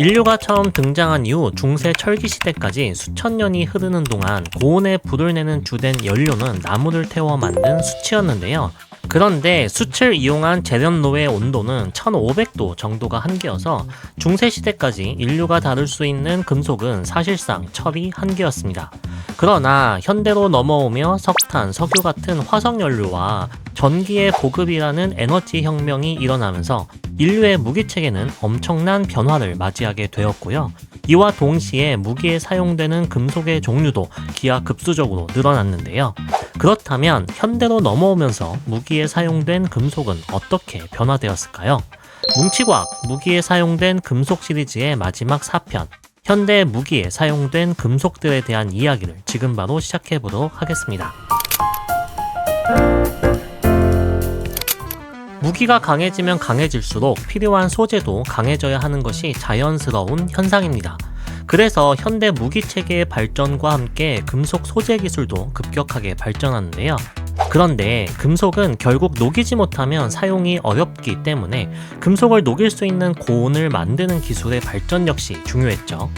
인류가 처음 등장한 이후 중세 철기 시대까지 수천 년이 흐르는 동안 고온에 불을 내는 주된 연료는 나무를 태워 만든 수치였는데요. 그런데 숯을 이용한 재련로의 온도는 1500도 정도가 한계여서 중세시대까지 인류가 다룰 수 있는 금속은 사실상 철이 한계였습니다. 그러나 현대로 넘어오며 석탄, 석유 같은 화석연료와 전기의 보급이라는 에너지 혁명이 일어나면서 인류의 무기 체계는 엄청난 변화를 맞이하게 되었고요. 이와 동시에 무기에 사용되는 금속의 종류도 기하급수적으로 늘어났는데요. 그렇다면 현대로 넘어오면서 무기에 사용된 금속은 어떻게 변화되었을까요? 뭉치과학 무기에 사용된 금속 시리즈의 마지막 4편 현대 무기에 사용된 금속들에 대한 이야기를 지금 바로 시작해 보도록 하겠습니다. 무기가 강해지면 강해질수록 필요한 소재도 강해져야 하는 것이 자연스러운 현상입니다. 그래서 현대 무기 체계의 발전과 함께 금속 소재 기술도 급격하게 발전하는데요. 그런데 금속은 결국 녹이지 못하면 사용이 어렵기 때문에 금속을 녹일 수 있는 고온을 만드는 기술의 발전 역시 중요했죠.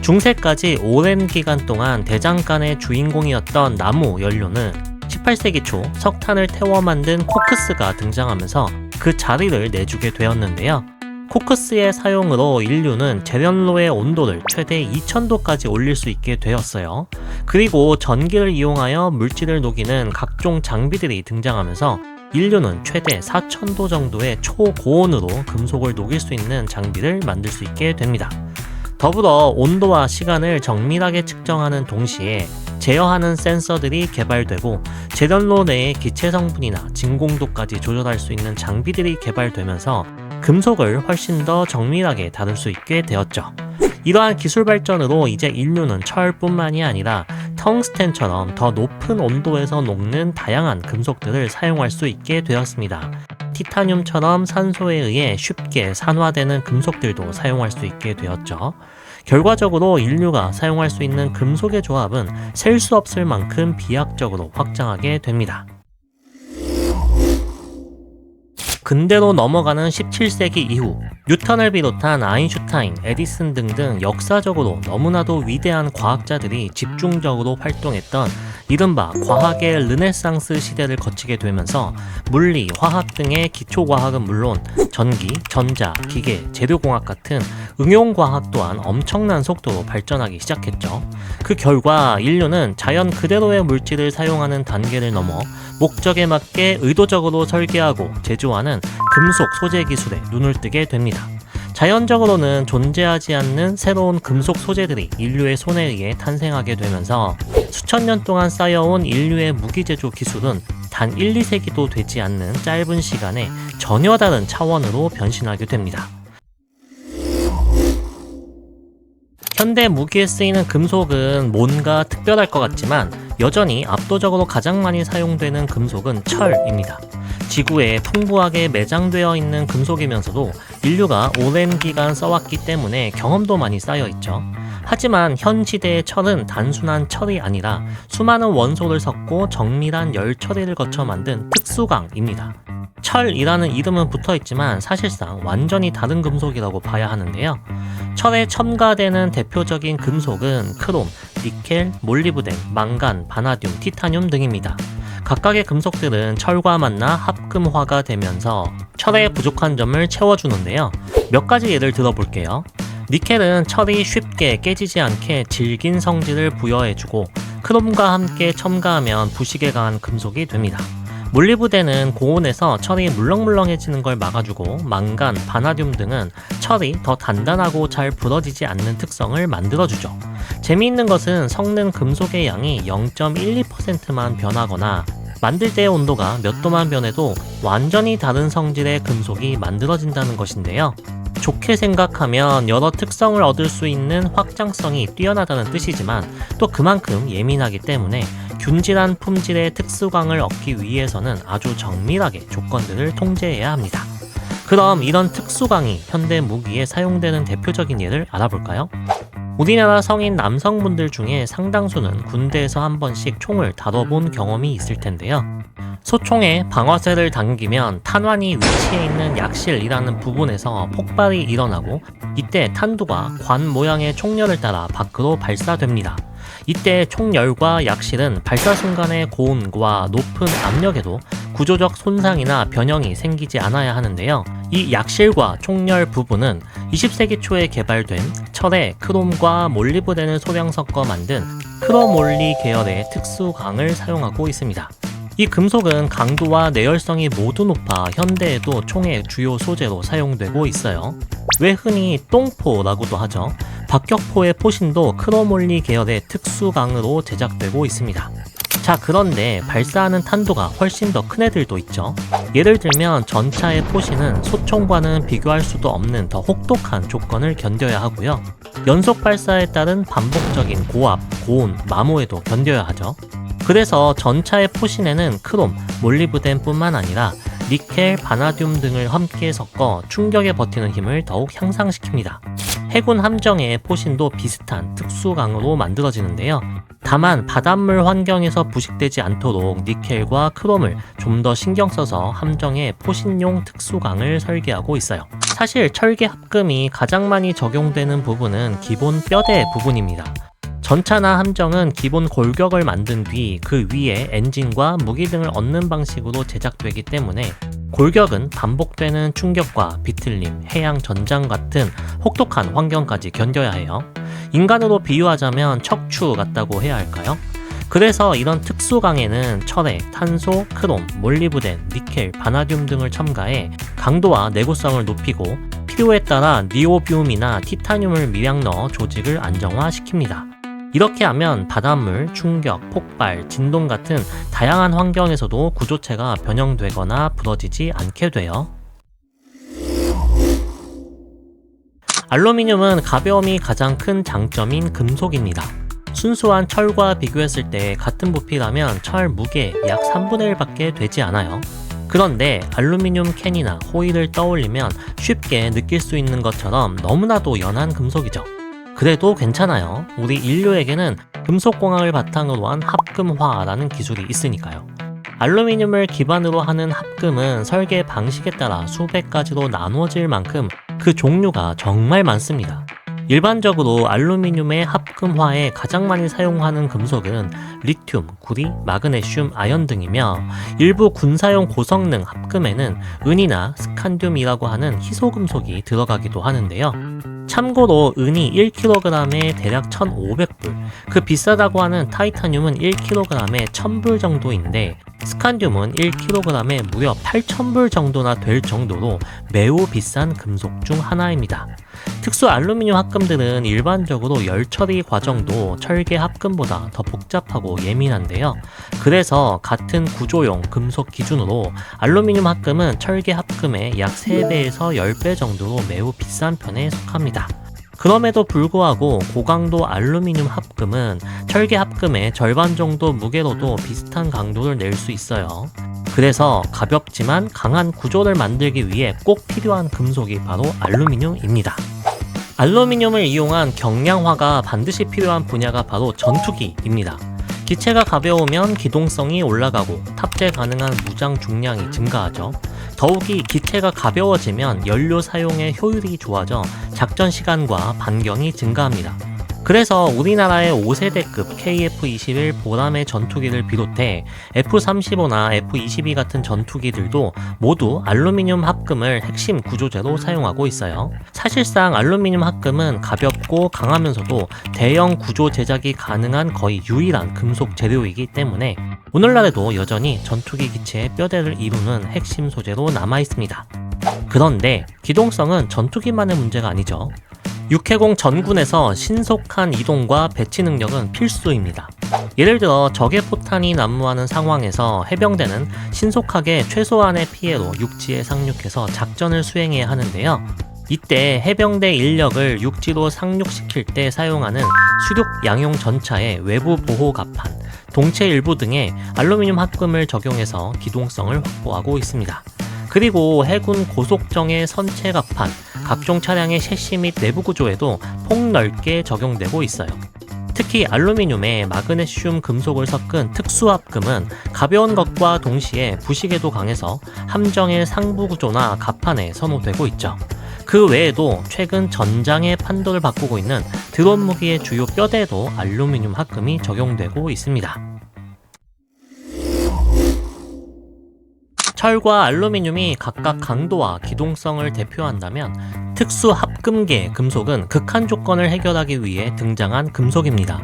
중세까지 오랜 기간 동안 대장간의 주인공이었던 나무 연료는 18세기 초 석탄을 태워 만든 코크스가 등장하면서 그 자리를 내주게 되었는데요. 코크스의 사용으로 인류는 재련로의 온도를 최대 2000도까지 올릴 수 있게 되었어요. 그리고 전기를 이용하여 물질을 녹이는 각종 장비들이 등장하면서 인류는 최대 4000도 정도의 초고온으로 금속을 녹일 수 있는 장비를 만들 수 있게 됩니다. 더불어 온도와 시간을 정밀하게 측정하는 동시에 제어하는 센서들이 개발되고 재련로 내의 기체 성분이나 진공도까지 조절할 수 있는 장비들이 개발되면서 금속을 훨씬 더 정밀하게 다룰 수 있게 되었죠. 이러한 기술 발전으로 이제 인류는 철뿐만이 아니라 텅스텐처럼 더 높은 온도에서 녹는 다양한 금속들을 사용할 수 있게 되었습니다. 티타늄처럼 산소에 의해 쉽게 산화되는 금속들도 사용할 수 있게 되었죠. 결과적으로 인류가 사용할 수 있는 금속의 조합은 셀 수 없을 만큼 비약적으로 확장하게 됩니다. 근대로 넘어가는 17세기 이후 뉴턴을 비롯한 아인슈타인, 에디슨 등등 역사적으로 너무나도 위대한 과학자들이 집중적으로 활동했던 이른바 과학의 르네상스 시대를 거치게 되면서 물리, 화학 등의 기초과학은 물론 전기, 전자, 기계, 재료공학 같은 응용과학 또한 엄청난 속도로 발전하기 시작했죠. 그 결과 인류는 자연 그대로의 물질을 사용하는 단계를 넘어 목적에 맞게 의도적으로 설계하고 제조하는 금속 소재 기술에 눈을 뜨게 됩니다. 자연적으로는 존재하지 않는 새로운 금속 소재들이 인류의 손에 의해 탄생하게 되면서 수천 년 동안 쌓여온 인류의 무기 제조 기술은 단 1, 2세기도 되지 않는 짧은 시간에 전혀 다른 차원으로 변신하게 됩니다. 현대 무기에 쓰이는 금속은 뭔가 특별할 것 같지만 여전히 압도적으로 가장 많이 사용되는 금속은 철입니다. 지구에 풍부하게 매장되어 있는 금속이면서도 인류가 오랜 기간 써왔기 때문에 경험도 많이 쌓여 있죠. 하지만 현 시대의 철은 단순한 철이 아니라 수많은 원소를 섞고 정밀한 열 처리를 거쳐 만든 특수강입니다. 철이라는 이름은 붙어 있지만 사실상 완전히 다른 금속이라고 봐야 하는데요. 철에 첨가되는 대표적인 금속은 크롬, 니켈, 몰리브덴, 망간, 바나듐, 티타늄 등입니다. 각각의 금속들은 철과 만나 합금화가 되면서 철의 부족한 점을 채워주는데요. 몇 가지 예를 들어볼게요. 니켈은 철이 쉽게 깨지지 않게 질긴 성질을 부여해주고 크롬과 함께 첨가하면 부식에 강한 금속이 됩니다. 몰리브덴은 고온에서 철이 물렁물렁해지는 걸 막아주고 망간, 바나듐 등은 철이 더 단단하고 잘 부러지지 않는 특성을 만들어주죠. 재미있는 것은 섞는 금속의 양이 0.12%만 변하거나 만들 때의 온도가 몇 도만 변해도 완전히 다른 성질의 금속이 만들어진다는 것인데요. 좋게 생각하면 여러 특성을 얻을 수 있는 확장성이 뛰어나다는 뜻이지만 또 그만큼 예민하기 때문에 균질한 품질의 특수광을 얻기 위해서는 아주 정밀하게 조건들을 통제해야 합니다. 그럼 이런 특수광이 현대 무기에 사용되는 대표적인 예를 알아볼까요? 우리나라 성인 남성분들 중에 상당수는 군대에서 한 번씩 총을 다뤄본 경험이 있을 텐데요. 소총에 방아쇠를 당기면 탄환이 위치해 있는 약실이라는 부분에서 폭발이 일어나고 이때 탄두가 관 모양의 총열을 따라 밖으로 발사됩니다. 이때 총열과 약실은 발사 순간의 고온과 높은 압력에도 구조적 손상이나 변형이 생기지 않아야 하는데요. 이 약실과 총열 부분은 20세기 초에 개발된 철에 크롬과 몰리브덴을 소량 섞어 만든 크로몰리 계열의 특수광을 사용하고 있습니다. 이 금속은 강도와 내열성이 모두 높아 현대에도 총의 주요 소재로 사용되고 있어요. 왜 흔히 똥포라고도 하죠. 박격포의 포신도 크로몰리 계열의 특수강으로 제작되고 있습니다. 자, 그런데 발사하는 탄도가 훨씬 더 큰 애들도 있죠. 예를 들면 전차의 포신은 소총과는 비교할 수도 없는 더 혹독한 조건을 견뎌야 하고요. 연속 발사에 따른 반복적인 고압, 고온, 마모에도 견뎌야 하죠. 그래서 전차의 포신에는 크롬, 몰리브덴뿐만 아니라 니켈, 바나듐 등을 함께 섞어 충격에 버티는 힘을 더욱 향상시킵니다. 해군 함정의 포신도 비슷한 특수강으로 만들어지는데요. 다만 바닷물 환경에서 부식되지 않도록 니켈과 크롬을 좀 더 신경 써서 함정에 포신용 특수강을 설계하고 있어요. 사실 철계 합금이 가장 많이 적용되는 부분은 기본 뼈대 부분입니다. 전차나 함정은 기본 골격을 만든 뒤 그 위에 엔진과 무기 등을 얻는 방식으로 제작되기 때문에 골격은 반복되는 충격과 비틀림, 해양 전장 같은 혹독한 환경까지 견뎌야 해요. 인간으로 비유하자면 척추 같다고 해야 할까요? 그래서 이런 특수강에는 철에 탄소, 크롬, 몰리브덴, 니켈, 바나듐 등을 첨가해 강도와 내구성을 높이고 필요에 따라 니오비움이나 티타늄을 미량 넣어 조직을 안정화시킵니다. 이렇게 하면 바닷물, 충격, 폭발, 진동 같은 다양한 환경에서도 구조체가 변형되거나 부러지지 않게 돼요. 알루미늄은 가벼움이 가장 큰 장점인 금속입니다. 순수한 철과 비교했을 때 같은 부피라면 철 무게 약 3분의 1밖에 되지 않아요. 그런데 알루미늄 캔이나 호일을 떠올리면 쉽게 느낄 수 있는 것처럼 너무나도 연한 금속이죠. 그래도 괜찮아요. 우리 인류에게는 금속공학을 바탕으로 한 합금화라는 기술이 있으니까요. 알루미늄을 기반으로 하는 합금은 설계 방식에 따라 수백 가지로 나누어질 만큼 그 종류가 정말 많습니다. 일반적으로 알루미늄의 합금화에 가장 많이 사용하는 금속은 리튬, 구리, 마그네슘, 아연 등이며 일부 군사용 고성능 합금에는 은이나 스칸듐이라고 하는 희소금속이 들어가기도 하는데요. 참고로 은이 1kg에 대략 1,500불, 그 비싸다고 하는 타이타늄은 1kg에 1,000불 정도인데 스칸듐은 1kg에 무려 8,000불 정도나 될 정도로 매우 비싼 금속 중 하나입니다. 특수 알루미늄 합금들은 일반적으로 열 처리 과정도 철계 합금보다 더 복잡하고 예민한데요. 그래서 같은 구조용 금속 기준으로 알루미늄 합금은 철계 합금의 약 3배에서 10배 정도로 매우 비싼 편에 속합니다. 그럼에도 불구하고 고강도 알루미늄 합금은 철계 합금의 절반 정도 무게로도 비슷한 강도를 낼 수 있어요. 그래서 가볍지만 강한 구조를 만들기 위해 꼭 필요한 금속이 바로 알루미늄입니다. 알루미늄을 이용한 경량화가 반드시 필요한 분야가 바로 전투기입니다. 기체가 가벼우면 기동성이 올라가고 탑재 가능한 무장 중량이 증가하죠. 더욱이 기체가 가벼워지면 연료 사용의 효율이 좋아져 작전 시간과 반경이 증가합니다. 그래서 우리나라의 5세대급 KF-21 보람의 전투기를 비롯해 F-35나 F-22 같은 전투기들도 모두 알루미늄 합금을 핵심 구조재로 사용하고 있어요. 사실상 알루미늄 합금은 가볍고 강하면서도 대형 구조 제작이 가능한 거의 유일한 금속 재료이기 때문에 오늘날에도 여전히 전투기 기체의 뼈대를 이루는 핵심 소재로 남아 있습니다. 그런데 기동성은 전투기만의 문제가 아니죠. 육해공 전군에서 신속한 이동과 배치 능력은 필수입니다. 예를 들어 적의 포탄이 난무하는 상황에서 해병대는 신속하게 최소한의 피해로 육지에 상륙해서 작전을 수행해야 하는데요. 이때 해병대 인력을 육지로 상륙시킬 때 사용하는 수륙 양용 전차의 외부 보호 갑판, 동체 일부 등에 알루미늄 합금을 적용해서 기동성을 확보하고 있습니다. 그리고 해군 고속정의 선체 갑판, 각종 차량의 셰시 및 내부 구조에도 폭넓게 적용되고 있어요. 특히 알루미늄에 마그네슘 금속을 섞은 특수합금은 가벼운 것과 동시에 부식에도 강해서 함정의 상부 구조나 갑판에 선호되고 있죠. 그 외에도 최근 전장의 판도를 바꾸고 있는 드론 무기의 주요 뼈대에도 알루미늄 합금이 적용되고 있습니다. 철과 알루미늄이 각각 강도와 기동성을 대표한다면 특수 합금계 금속은 극한 조건을 해결하기 위해 등장한 금속입니다.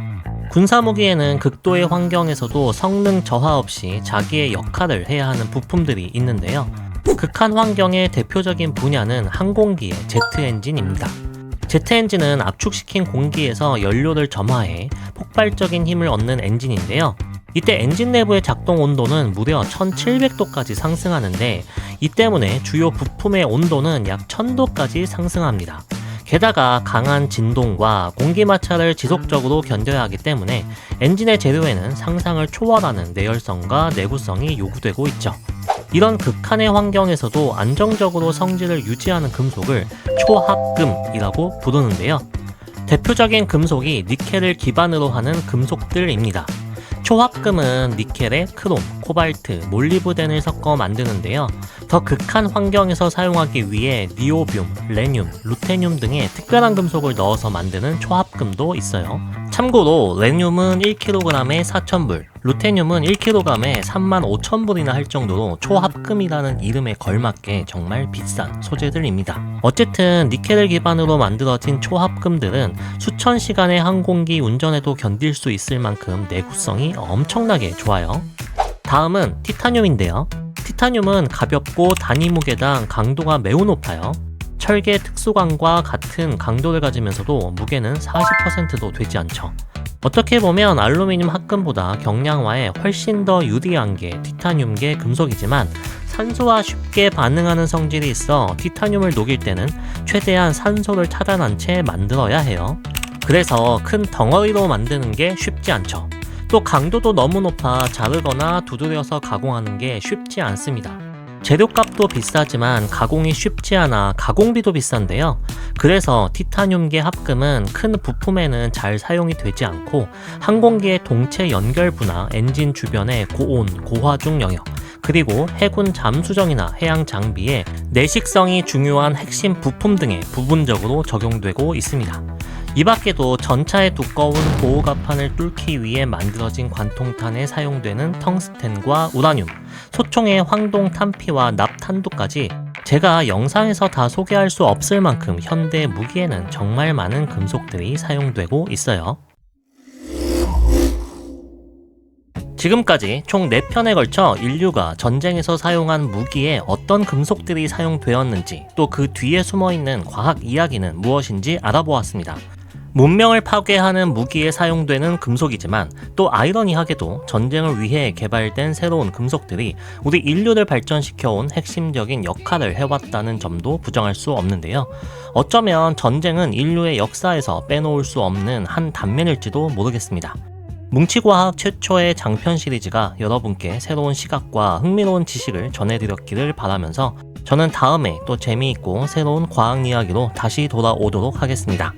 군사무기에는 극도의 환경에서도 성능 저하 없이 자기의 역할을 해야 하는 부품들이 있는데요. 극한 환경의 대표적인 분야는 항공기의 제트 엔진입니다. 제트 엔진은 압축시킨 공기에서 연료를 점화해 폭발적인 힘을 얻는 엔진인데요. 이때 엔진 내부의 작동 온도는 무려 1700도까지 상승하는데 이 때문에 주요 부품의 온도는 약 1000도까지 상승합니다. 게다가 강한 진동과 공기 마찰을 지속적으로 견뎌야 하기 때문에 엔진의 재료에는 상상을 초월하는 내열성과 내구성이 요구되고 있죠. 이런 극한의 환경에서도 안정적으로 성질을 유지하는 금속을 초합금이라고 부르는데요. 대표적인 금속이 니켈을 기반으로 하는 금속들입니다. 초합금은 니켈에 크롬, 코발트, 몰리브덴을 섞어 만드는데요. 더 극한 환경에서 사용하기 위해 니오뷴, 레늄, 루테늄 등의 특별한 금속을 넣어서 만드는 초합금도 있어요. 참고로 레늄은 1kg에 4,000불, 루테늄은 1kg에 35,000불이나 할 정도로 초합금이라는 이름에 걸맞게 정말 비싼 소재들입니다. 어쨌든 니켈을 기반으로 만들어진 초합금들은 수천 시간의 항공기 운전에도 견딜 수 있을 만큼 내구성이 엄청나게 좋아요. 다음은 티타늄인데요. 티타늄은 가볍고 단위 무게당 강도가 매우 높아요. 철계 특수광과 같은 강도를 가지면서도 무게는 40%도 되지 않죠. 어떻게 보면 알루미늄 합금보다 경량화에 훨씬 더 유리한 게 티타늄계 금속이지만 산소와 쉽게 반응하는 성질이 있어 티타늄을 녹일 때는 최대한 산소를 차단한 채 만들어야 해요. 그래서 큰 덩어리로 만드는 게 쉽지 않죠. 또 강도도 너무 높아 자르거나 두드려서 가공하는 게 쉽지 않습니다. 재료값도 비싸지만 가공이 쉽지 않아 가공비도 비싼데요. 그래서 티타늄계 합금은 큰 부품에는 잘 사용이 되지 않고 항공기의 동체 연결부나 엔진 주변의 고온, 고화중 영역, 그리고 해군 잠수정이나 해양 장비에 내식성이 중요한 핵심 부품 등에 부분적으로 적용되고 있습니다. 이 밖에도 전차의 두꺼운 보호갑판을 뚫기 위해 만들어진 관통탄에 사용되는 텅스텐과 우라늄, 소총의 황동 탄피와 납 탄두까지 제가 영상에서 다 소개할 수 없을 만큼 현대 무기에는 정말 많은 금속들이 사용되고 있어요. 지금까지 총 4편에 걸쳐 인류가 전쟁에서 사용한 무기에 어떤 금속들이 사용되었는지 또 그 뒤에 숨어 있는 과학 이야기는 무엇인지 알아보았습니다. 문명을 파괴하는 무기에 사용되는 금속이지만 또 아이러니하게도 전쟁을 위해 개발된 새로운 금속들이 우리 인류를 발전시켜온 핵심적인 역할을 해왔다는 점도 부정할 수 없는데요. 어쩌면 전쟁은 인류의 역사에서 빼놓을 수 없는 한 단면일지도 모르겠습니다. 뭉치과학 최초의 장편 시리즈가 여러분께 새로운 시각과 흥미로운 지식을 전해드렸기를 바라면서 저는 다음에 또 재미있고 새로운 과학 이야기로 다시 돌아오도록 하겠습니다.